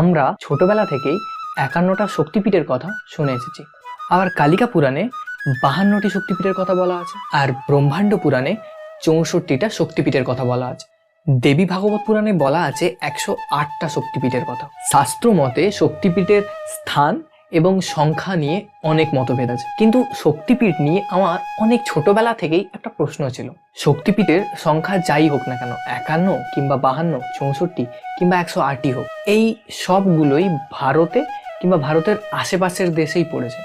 আমরা ছোটবেলা থেকেই একান্নটা শক্তিপীঠের কথা শুনে এসেছি। আবার কালিকা পুরাণে বাহান্নটি শক্তিপীঠের কথা বলা আছে, আর ব্রহ্মাণ্ড পুরাণে চৌষট্টিটা শক্তিপীঠের কথা বলা আছে। দেবী ভাগবত পুরাণে বলা আছে একশো আটটা শক্তিপীঠের কথা। শাস্ত্র মতে শক্তিপীঠের স্থান এবং সংখ্যা নিয়ে অনেক মতভেদ আছে। কিন্তু শক্তিপীঠ নিয়ে আমার অনেক ছোটবেলা থেকেই একটা প্রশ্ন ছিল। শক্তিপীঠের সংখ্যা যাই হোক না কেন, একান্ন কিংবা বাহান্ন, চৌষট্টি কিংবা একশো আটই হোক, এই সবগুলোই ভারতে কিংবা ভারতের আশেপাশের দেশেই পড়েছে।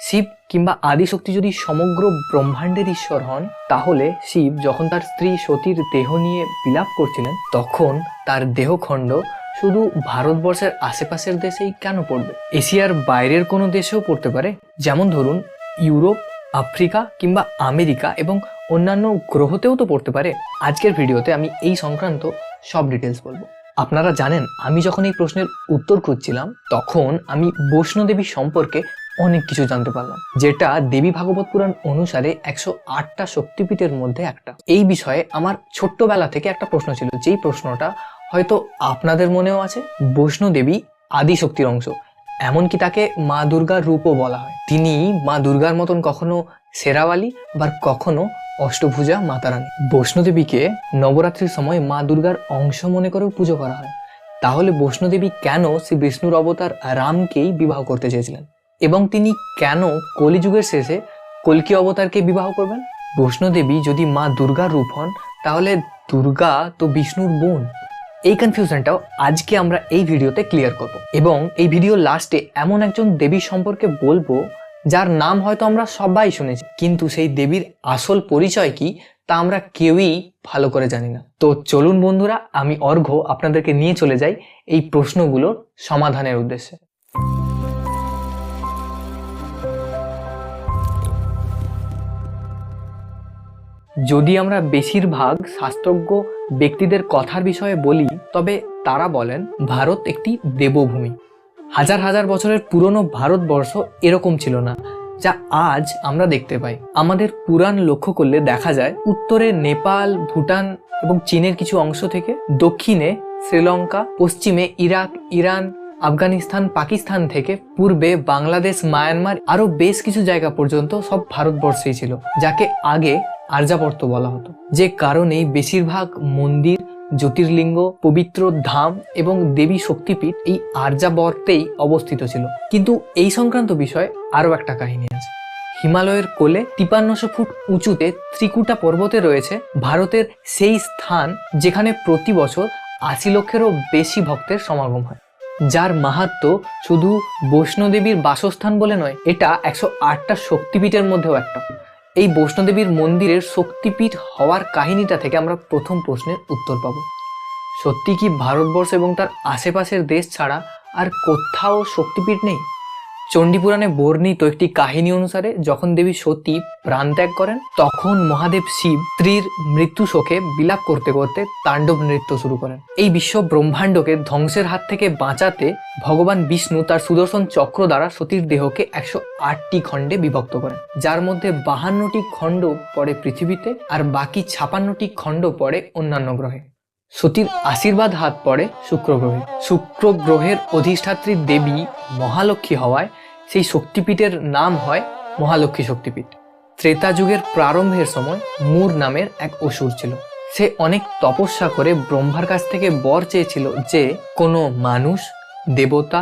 শিব কিংবা আদিশক্তি যদি সমগ্র ব্রহ্মাণ্ডের ঈশ্বর হন, তাহলে শিব যখন তার স্ত্রী সতীর দেহ নিয়ে বিলাপ করছিলেন, তখন তার দেহখণ্ড শুধু ভারতবর্ষের আশেপাশের দেশেই কেন পড়বে? এশিয়ার বাইরের কোনো দেশেও পড়তে পারে? যেমন ধরুন, ইউরোপ, আফ্রিকা কিংবা আমেরিকা এবং অন্যান্য গ্রহতেও তো পড়তে পারে। আজকের ভিডিওতে আমি এই সংক্রান্ত সব ডিটেলস বলব। আপনারা জানেন, আমি যখন এই প্রশ্নের উত্তর খুঁজছিলাম, তখন আমি বৈষ্ণোদেবী সম্পর্কে অনেক কিছু জানতে পারলাম, যেটা দেবী ভাগবত পুরাণ অনুসারে একশো আটটা শক্তিপীঠের মধ্যে একটা। এই বিষয়ে আমার ছোট্টবেলা থেকে একটা প্রশ্ন ছিল, যেই প্রশ্নটা হয়তো আপনাদের মনেও আছে বৈষ্ণোদেবী আদি শক্তির অংশ। এমনকি তাকে মা দুর্গার রূপও বলা হয়। তিনি মা দুর্গার মতন কখনো সেরাওয়ালি বা কখনো অষ্টভুজা মাতারানী। বৈষ্ণোদেবীকে নবরাত্রির সময় মা দুর্গার অংশ মনে করেও পুজো করা হয়। তাহলে বৈষ্ণোদেবী কেন শ্রী বিষ্ণুর অবতার রামকেই বিবাহ করতে চেয়েছিলেন? এবং তিনি কেন কলিযুগের শেষে কলকি অবতারকে বিবাহ করবেন? বৈষ্ণোদেবী যদি মা দুর্গার রূপ হন, তাহলে দুর্গা তো বিষ্ণুর বোন। এই কনফিউশনটাও আজকে আমরা এই ভিডিওতে ক্লিয়ার করব। এবং এই ভিডিও লাস্টে এমন একজন দেবী সম্পর্কে বলব, যার নাম হয়তো আমরা সবাই শুনেছি, কিন্তু সেই দেবীর আসল পরিচয় কি, তা আমরা কেউই ভালো করে জানি না। তো চলুন বন্ধুরা, আমি অর্ঘ আপনাদেরকে নিয়ে চলে যাই এই প্রশ্নগুলোর সমাধানের উদ্দেশ্যে। যদি আমরা বেশিরভাগ শাস্ত্রজ্ঞ ব্যক্তিদের কথার বিষয়ে বলি, তবে তারা বলেন, ভারত একটি দেবভূমি। হাজার হাজার বছরের পুরনো ভারতবর্ষ এরকম ছিল না, যা আজ আমরা দেখতে পাই। আমাদের পুরাণ লক্ষ্য করলে দেখা যায়, উত্তরে নেপাল, ভুটান এবং চীনের কিছু অংশ থেকে দক্ষিণে শ্রীলঙ্কা, পশ্চিমে ইরাক, ইরান, আফগানিস্তান, পাকিস্তান থেকে পূর্বে বাংলাদেশ, মায়ানমার, আরও বেশ কিছু জায়গা পর্যন্ত সব ভারতবর্ষেই ছিল, যাকে আগে আর্যাবর্ত বলা হতো। যে কারণেই বেশিরভাগ মন্দির, জ্যোতির্লিঙ্গ, পবিত্র ধাম এবং দেবী শক্তিপীঠ এই আর্যাবর্তেই অবস্থিত ছিল। কিন্তু এই সংক্রান্ত বিষয়ে আরও একটা কাহিনী আছে। হিমালয়ের কোলে তিপান্নশো ফুট উঁচুতে ত্রিকুটা পর্বতে রয়েছে ভারতের সেই স্থান যেখানে প্রতি বছর আশি লক্ষেরও বেশি ভক্তের সমাগম হয়। যার মাহাত্ম শুধু বৈষ্ণোদেবীর বাসস্থান বলে নয়, এটা একশো আটটা শক্তিপীঠের মধ্যেও একটা। এই বৈষ্ণদেবীর মন্দিরের শক্তিপীঠ হওয়ার কাহিনীটা থেকে আমরা প্রথম প্রশ্নের উত্তর পাব। সত্যি কি ভারতবর্ষ এবং তার আশেপাশের দেশ ছাড়া আর কোথাও শক্তিপীঠ নেই? চণ্ডীপুরাণে বর্ণিত একটি কাহিনী অনুসারে, যখন দেবী সতী প্রাণত্যাগ করেন, তখন মহাদেব শিব স্ত্রীর মৃত্যু শোকে বিলাপ করতে করতে তাণ্ডব নৃত্য শুরু করেন। এই বিশ্ব ব্রহ্মাণ্ডকে ধ্বংসের হাত থেকে বাঁচাতে ভগবান বিষ্ণু তার সুদর্শন চক্র দ্বারা সতীর দেহকে একশো আটটি খণ্ডে বিভক্ত করেন। যার মধ্যে বাহান্নটি খণ্ড পড়ে পৃথিবীতে আর বাকি ছাপান্নটি খণ্ড পড়ে অন্যান্য গ্রহে। সতীর আশীর্বাদ হাত পড়ে শুক্র গ্রহে শুক্র গ্রহের অধিষ্ঠাত্রী দেবী মহালক্ষ্মী হওয়ায় সেই শক্তিপীঠের নাম হয় মহালক্ষ্মী শক্তিপীঠ। ত্রেতা যুগের প্রারম্ভের সময় মূর নামের এক অসুর ছিল। সে অনেক তপস্যা করে ব্রহ্মার কাছ থেকে বর চেয়েছিল যে কোনো মানুষ, দেবতা,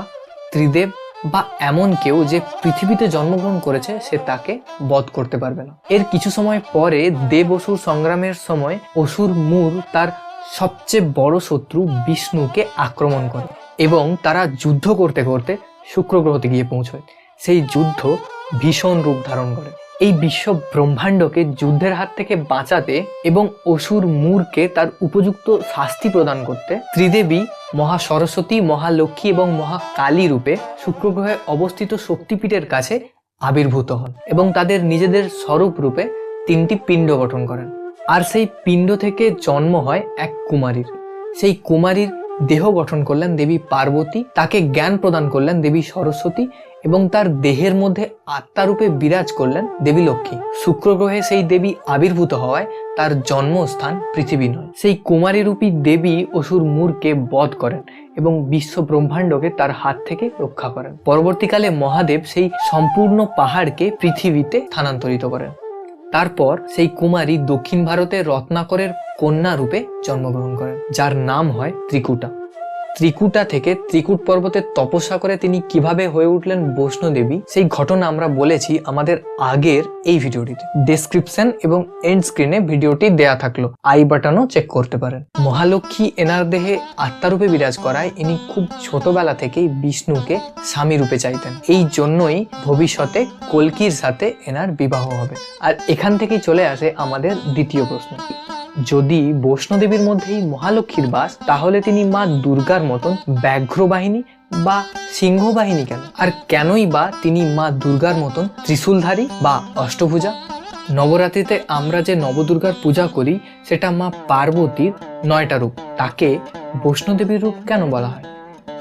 ত্রিদেব বা এমন কেউ যে পৃথিবীতে জন্মগ্রহণ করেছে সে তাকে বধ করতে পারবে না। এর কিছু সময় পরে দেব অসুর সংগ্রামের সময় অসুর মূর তার সবচেয়ে বড় শত্রু বিষ্ণুকে আক্রমণ করে এবং তারা যুদ্ধ করতে করতে শুক্র গ্রহতে গিয়ে পৌঁছয়। সেই যুদ্ধ ভীষণ রূপ ধারণ করে। এই বিশ্ব ব্রহ্মাণ্ডকে যুদ্ধের হাত থেকে বাঁচাতে এবং অসুর মূরকে তার উপযুক্ত শাস্তি প্রদান করতে ত্রিদেবী, মহা সরস্বতী মহালক্ষ্মী এবং মহাকালী রূপে শুক্র গ্রহে অবস্থিত শক্তিপীঠের কাছে আবির্ভূত হন এবং তাদের নিজেদের স্বরূপ রূপে তিনটি পিণ্ড গঠন করেন। আর সেই পিণ্ড থেকে জন্ম হয় এক কুমারীর। সেই কুমারীর দেহ গঠন করলেন দেবী পার্বতী, তাকে জ্ঞান প্রদান করলেন দেবী সরস্বতী এবং তার দেহের মধ্যে আত্মারূপে বিরাজ করলেন দেবী লক্ষ্মী। শুক্র গ্রহে সেই দেবী আবির্ভূত হওয়ায় তার জন্মস্থান পৃথিবী নয়। সেই কুমারী রূপী দেবী অসুর মূরকে বধ করেন এবং বিশ্ব ব্রহ্মাণ্ডকে তার হাত থেকে রক্ষা করেন। পরবর্তীকালে মহাদেব সেই সম্পূর্ণ পাহাড়কে পৃথিবীতে স্থানান্তরিত করেন। তারপর সেই কুমারী দক্ষিণ ভারতের রত্নাকরের কন্যা রূপে জন্মগ্রহণ করেন যার নাম হয় ত্রিকুটা। ত্রিকুটা থেকে ত্রিকুট পর্বতে তপস্যা করে তিনি কীভাবে হয়ে উঠলেন বৈষ্ণোদেবী সেই ঘটনা আমরা বলেছি আমাদের আগের এই ভিডিওটিতে। ডেসক্রিপশন এবং এন্ড স্ক্রিনে ভিডিওটি দেয়া থাকল। আই বাটনও চেক করতে পারেন। মহালক্ষ্মী এনার দেহে আত্মারূপে বিরাজ করায় ইনি খুব ছোটবেলা থেকেই বিষ্ণুকে স্বামী রূপে চাইতেন। এই জন্যই ভবিষ্যতে কলকির সাথে এনার বিবাহ হবে। আর এখান থেকেই চলে আসে আমাদের দ্বিতীয় প্রশ্ন যদি বৈষ্ণোদেবীর মধ্যেই মহালক্ষ্মীর বাস, তাহলে তিনি মা দুর্গার মতন ব্যাঘ্র বাহিনী বা সিংহ বাহিনী কেন? আর কেনই বা তিনি মা দুর্গার মতন ত্রিশূলধারী বা অষ্টভুজা? নবরাত্রিতে আমরা যে নবদুর্গার পূজা করি, সেটা মা পার্বতীর নয়টা রূপ। তাকে বৈষ্ণদেবীর রূপ কেন বলা হয়?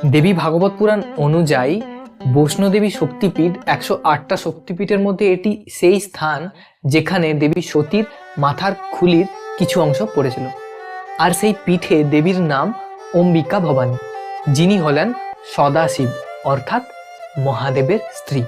দেবী ভাগবত পুরাণ অনুযায়ী বৈষ্ণোদেবী শক্তিপীঠ একশো আটটা শক্তিপীঠের মধ্যে এটি সেই স্থান যেখানে দেবী সতীর মাথার খুলির কিছু অংশ পড়েছিল। আর সেই পীঠে দেবীর নাম অম্বিকা ভবানী, যিনি হলেন সদাশিব, অর্থাৎ মহাদেবের স্ত্রী।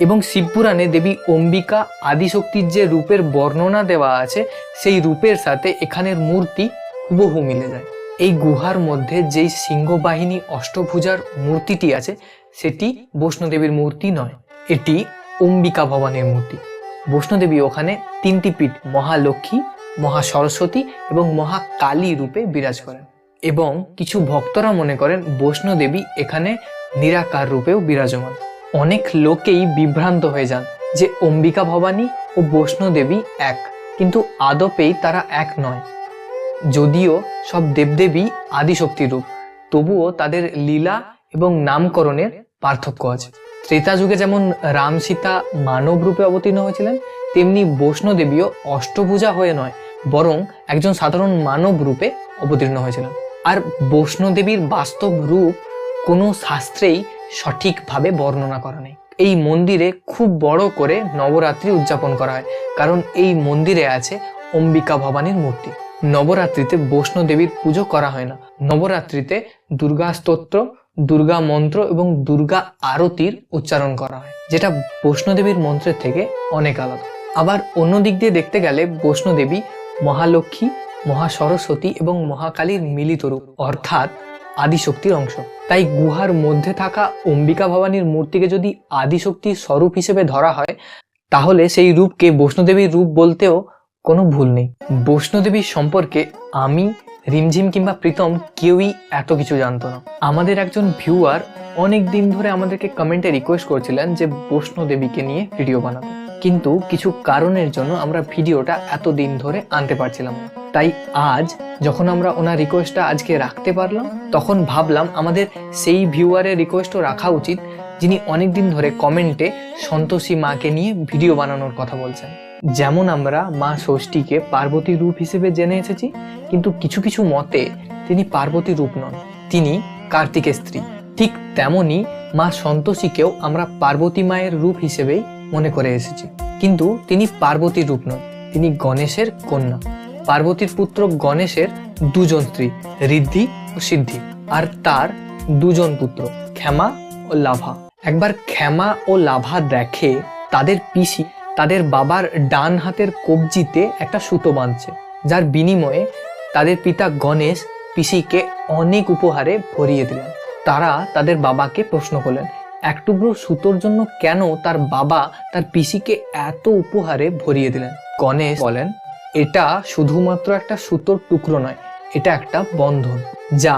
এবং শিবপুরাণে দেবী অম্বিকা আদিশক্তির যে রূপের বর্ণনা দেওয়া আছে, সেই রূপের সাথে এখানের মূর্তি হুবহু মিলে যায়। এই গুহার মধ্যে যেই সিংহবাহিনী অষ্টভুজার মূর্তিটি আছে, সেটি বৈষ্ণদেবীর মূর্তি নয়, এটি অম্বিকা ভবানীর মূর্তি। বৈষ্ণদেবী ওখানে তিনটি পীঠ, মহালক্ষ্মী মহা সরস্বতী এবং মহা কালী রূপে বিরাজ করেন এবং কিছু ভক্তরা মনে করেন বৈষ্ণোদেবী এখানে নিরাকার রূপেও বিরাজমান। অনেক লোকেই বিভ্রান্ত হয়ে যান যে অম্বিকা ভবানী ও বৈষ্ণোদেবী এক, কিন্তু আদপেই তারা এক নয়। যদিও সব দেবদেবী আদিশক্তির রূপ, তবুও তাদের লীলা এবং নামকরণের পার্থক্য আছে। ত্রেতা যুগে যেমন রাম সীতা মানব রূপে অবতীর্ণ হয়েছিলেন, তেমনি বৈষ্ণোদেবীও অষ্টভুজা হয়ে নয় বরং একজন সাধারণ মানব রূপে অবতীর্ণ হয়েছিলেন। আর বৈষ্ণোদেবীর বাস্তব রূপ কোনো শাস্ত্রেই সঠিকভাবে বর্ণনা করা নেই। এই মন্দিরে খুব বড় করে নবরাত্রি উদযাপন করা হয়, কারণ এই মন্দিরে আছে অম্বিকা ভবানীর মূর্তি। নবরাত্রিতে বৈষ্ণোদেবীর পুজো করা হয় না। নবরাত্রিতে দুর্গা স্তোত্র, দুর্গা মন্ত্র এবং দুর্গা আরতির উচ্চারণ করা হয়, যেটা বৈষ্ণোদেবীর মন্ত্রের থেকে অনেক আলাদা। আবার অন্য দিক দিয়ে দেখতে গেলে বৈষ্ণোদেবী মহালক্ষ্মী মহা সরস্বতী এবং মহাকালীর মিলিত রূপ, অর্থাৎ আদিশক্তির অংশ। তাই গুহার মধ্যে থাকা অম্বিকা ভবানীর মূর্তিকে যদি আদিশক্তির স্বরূপ হিসেবে ধরা হয়, তাহলে সেই রূপকে বৈষ্ণোদেবীর রূপ বলতেও কোনো ভুল নেই। বৈষ্ণোদেবীর সম্পর্কে আমি, রিমঝিম কিংবা প্রীতম কেউই এত কিছু জানতো না। আমাদের একজন ভিউয়ার অনেক দিন ধরে আমাদেরকে কমেন্টে রিকোয়েস্ট করছিলেন যে বৈষ্ণোদেবীকে নিয়ে ভিডিও বানাতে। কিন্তু কিছু কারণের জন্য আমরা ভিডিওটা এত দিন ধরে আনতে পারছিলাম তাই আজ যখন আমরা ওনার রিকোয়েস্টটা আজকে রাখতে পারলাম, তখন ভাবলাম আমাদের সেই ভিউয়ারের রিকোয়েস্টও রাখা উচিত, যিনি অনেক দিন ধরে কমেন্টে সন্তোষী মাকে নিয়ে ভিডিও বানানোর কথা বলছেন। যেমন আমরা মা ষষ্ঠীকে পার্বতী রূপ হিসেবে জেনে এসেছি, কিন্তু কিছু কিছু মতে তিনি পার্বতী রূপ নন, তিনি কার্তিকের স্ত্রী। ঠিক তেমনি মা সন্তোষীকেও আমরা পার্বতী মায়ের রূপ হিসেবেই মনে করে এসেছি। কিন্তু তিনি পার্বতীর রূপ নন, তিনি গণেশের কন্যা। পার্বতীর পুত্র গণেশের দুজন স্ত্রী, ঋদ্ধি ও সিদ্ধি। আর তার দুজন পুত্র, ক্ষমা ও লাভা। একবার ক্ষমা ও লাভা দেখে তাদের পিসি তাদের বাবার ডান হাতের কবজিতে একটা সুতো বাঁধছে, যার বিনিময়ে তাদের পিতা গণেশ পিসিকে অনেক উপহারে ভরিয়ে দিলেন। তারা তাদের বাবাকে প্রশ্ন করলেন এক টুকরো সুতোর জন্য কেন তার বাবা তার পিসিকে এত উপহারে ভরিয়ে দিলেন? গণেশ বলেন, এটা শুধুমাত্র একটা সুতোর টুকরো নয়, এটা একটা বন্ধন, যা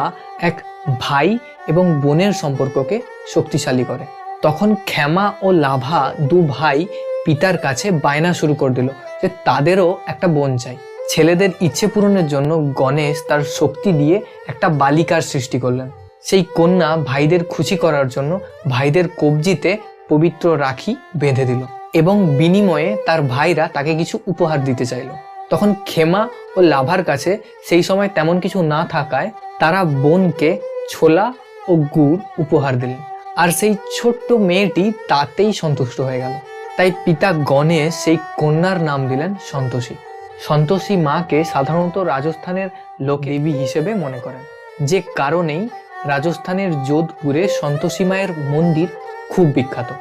এক ভাই এবং বোনের সম্পর্ককে শক্তিশালী করে। তখন ক্ষমা ও লাভা দু ভাই পিতার কাছে বায়না শুরু করে দিল যে তাদেরও একটা বোন চাই। ছেলেদের ইচ্ছে পূরণের জন্য গণেশ তার শক্তি দিয়ে একটা বালিকার সৃষ্টি করলেন। সেই কন্যা ভাইদের খুশি করার জন্য ভাইদের কবজিতে পবিত্র রাখি বেঁধে দিল এবং বিনিময়ে তার ভাইরা তাকে কিছু উপহার দিতে চাইল। তখন ক্ষেমা ও লাভার কাছে সেই সময় তেমন কিছু না থাকায় তারা বোনকে ছোলা ও গুড় উপহার দিলেন। আর সেই ছোট্ট মেয়েটি তাতেই সন্তুষ্ট হয়ে গেল। তাই পিতা গণেশ সেই কন্যার নাম দিলেন সন্তোষী। সন্তোষী মাকে সাধারণত রাজস্থানের লোক দেবী হিসেবে মনে করেন। যে কারণেই রাজস্থানের যোধপুরে সন্তোষী মায়ের মন্দির খুব বিখ্যাত।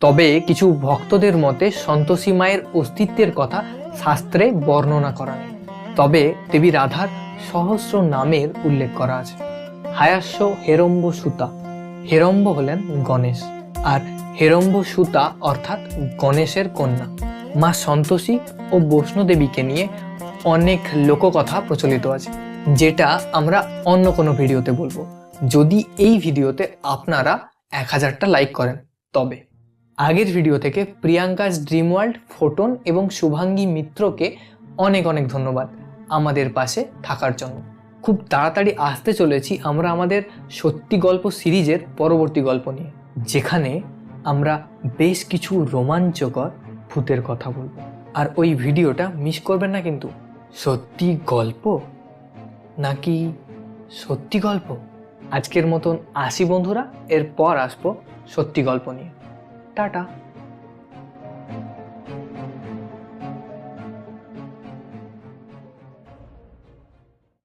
তবে কিছু ভক্তদের মতে সন্তোষী মায়ের অস্তিত্বের কথা শাস্ত্রে বর্ণনা করা নেই। তবে দেবী রাধার সহস্র নামের উল্লেখ করা আছে। হায়াস্য হেরম্ব সুতা। হেরম্ব হলেন গণেশ। আর হেরম্ব সুতা অর্থাৎ গণেশের কন্যা। মা সন্তোষী ও বৈষ্ণোদেবীকে নিয়ে অনেক লোককথা প্রচলিত আছে, যেটা আমরা অন্য কোনো ভিডিওতে বলব। যদি এই ভিডিওতে আপনারা এক হাজারটা লাইক করেন, তবে। আগের ভিডিও থেকে প্রিয়াঙ্কাস ড্রিম ওয়ার্ল্ড ফোটন এবং শুভাঙ্গী মিত্রকে অনেক অনেক ধন্যবাদ আমাদের পাশে থাকার জন্য। খুব তাড়াতাড়ি আসতে চলেছি আমরা আমাদের সত্যি গল্প সিরিজের পরবর্তী গল্প নিয়ে, যেখানে আমরা বেশ কিছু রোমাঞ্চকর ভূতের কথা বলব। আর ওই ভিডিওটা মিস করবেন না কিন্তু, সত্যি গল্প? নাকি সত্যি গল্প? আজকের মতন আসি বন্ধুরা এরপর আসব সত্যি গল্প নিয়ে। টাটা।